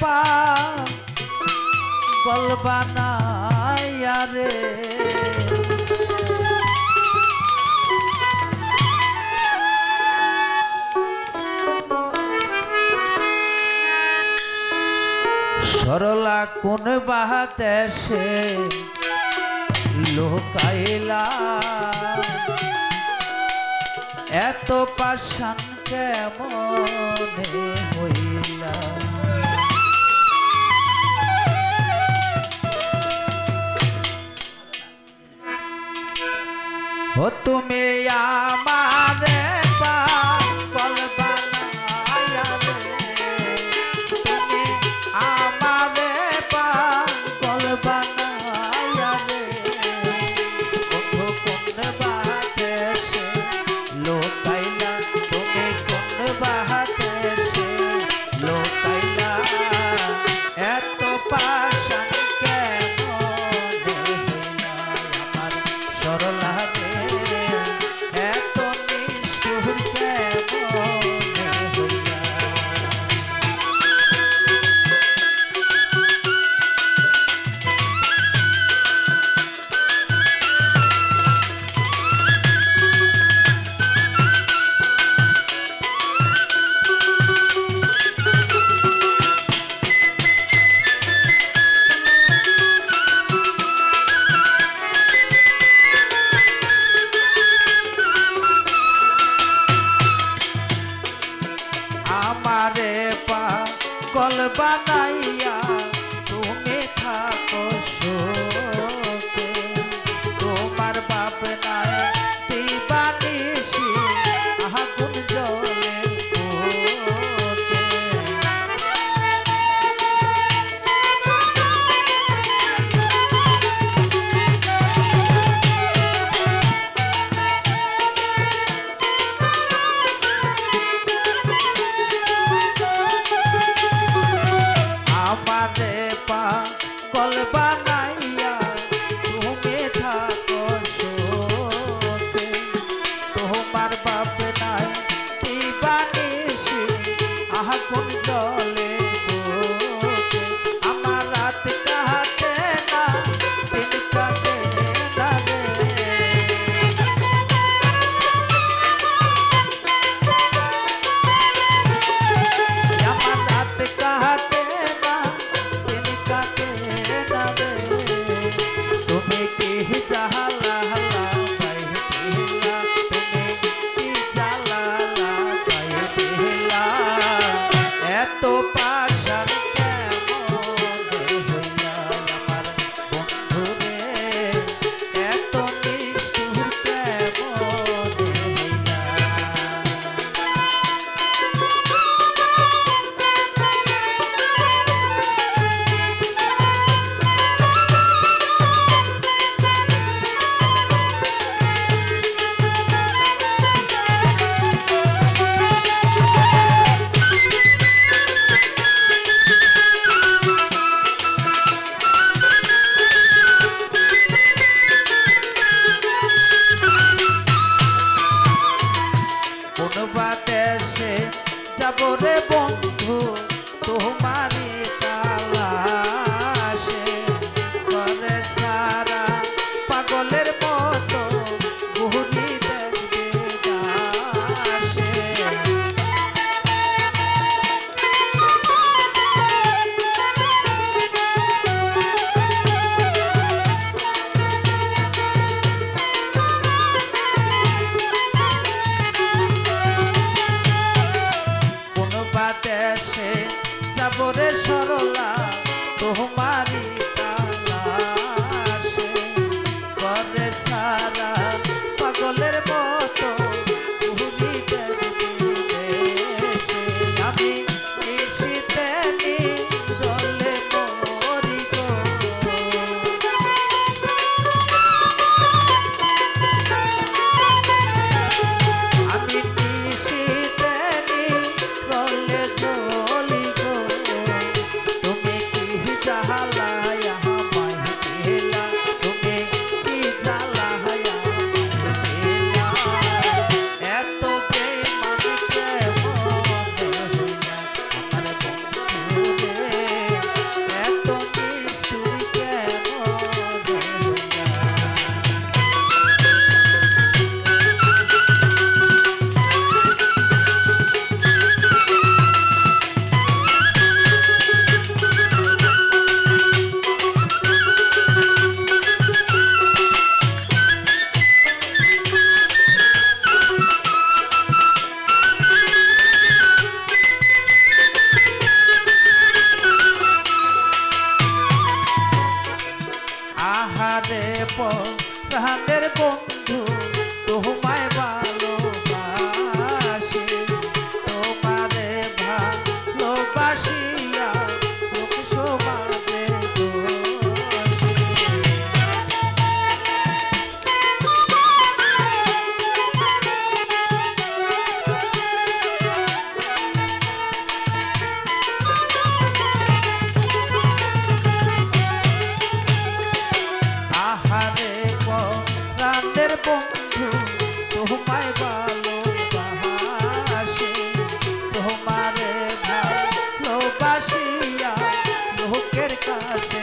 পা সরলা কোন বাহাতে সে লোকাইলা? এত পাশান কেমন হই हो तुम्हें यार আমারে পা কল বানাইয়া अपनाए poder. রে প্রাণের বন্ধু তোমার Thank you.